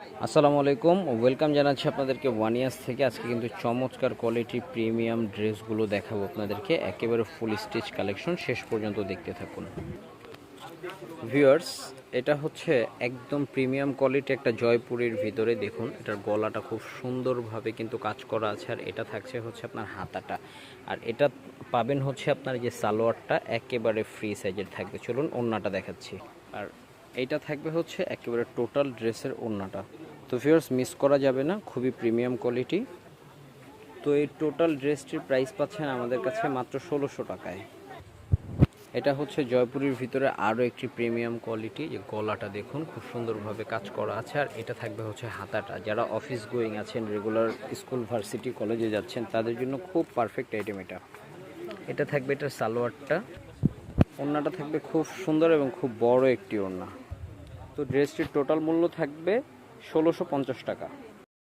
আসসালামু আলাইকুম, ওয়েলকাম জানাচ্ছি আপনাদেরকে ওয়ান ইয়ার্স থেকে। আজকে কিন্তু চমৎকার কোয়ালিটি প্রিমিয়াম ড্রেসগুলো দেখাবো আপনাদেরকে। একেবারে ফুল স্টিচ কালেকশন শেষ পর্যন্ত দেখতে থাকুন। ভিউয়ার্স এটা হচ্ছে একদম প্রিমিয়াম কোয়ালিটি একটা জয়পুরের ভিতরে দেখুন। এটার গলাটা খুব সুন্দরভাবে কিন্তু কাজ করা আছে, আর এটা থাকছে হচ্ছে আপনার হাতাটা। আর এটা পাবেন হচ্ছে আপনার যে সালোয়ারটা, একেবারে ফ্রি সাইজের থাকবে। চলুন অন্যটা দেখাচ্ছি। আর এইটা থাকবে হচ্ছে একেবারে টোটাল ড্রেসের ওড়নাটা। তো ভিউয়ার্স মিস করা যাবে না, খুবই প্রিমিয়াম কোয়ালিটি তো এই টোটাল ড্রেসটির প্রাইস পাচ্ছেন আমাদের কাছে মাত্র ষোলোশো টাকায়। এটা হচ্ছে জয়পুরের ভিতরে আরও একটি প্রিমিয়াম কোয়ালিটি যে গলাটা দেখুন, খুব সুন্দরভাবে কাজ করা আছে। আর এটা থাকবে হচ্ছে হাতাটা। যারা অফিস গোয়িং আছেন রেগুলার স্কুল ভার্সিটি কলেজে যাচ্ছেন, তাদের জন্য খুব পারফেক্ট আইটেম এটা। এটা থাকবে এটার সালোয়ারটা। ওড়নাটা থাকবে খুব সুন্দর এবং খুব বড় একটি ওড়না। তো ড্রেসটির টোটাল মূল্য থাকবে ষোলোশো পঞ্চাশ টাকা।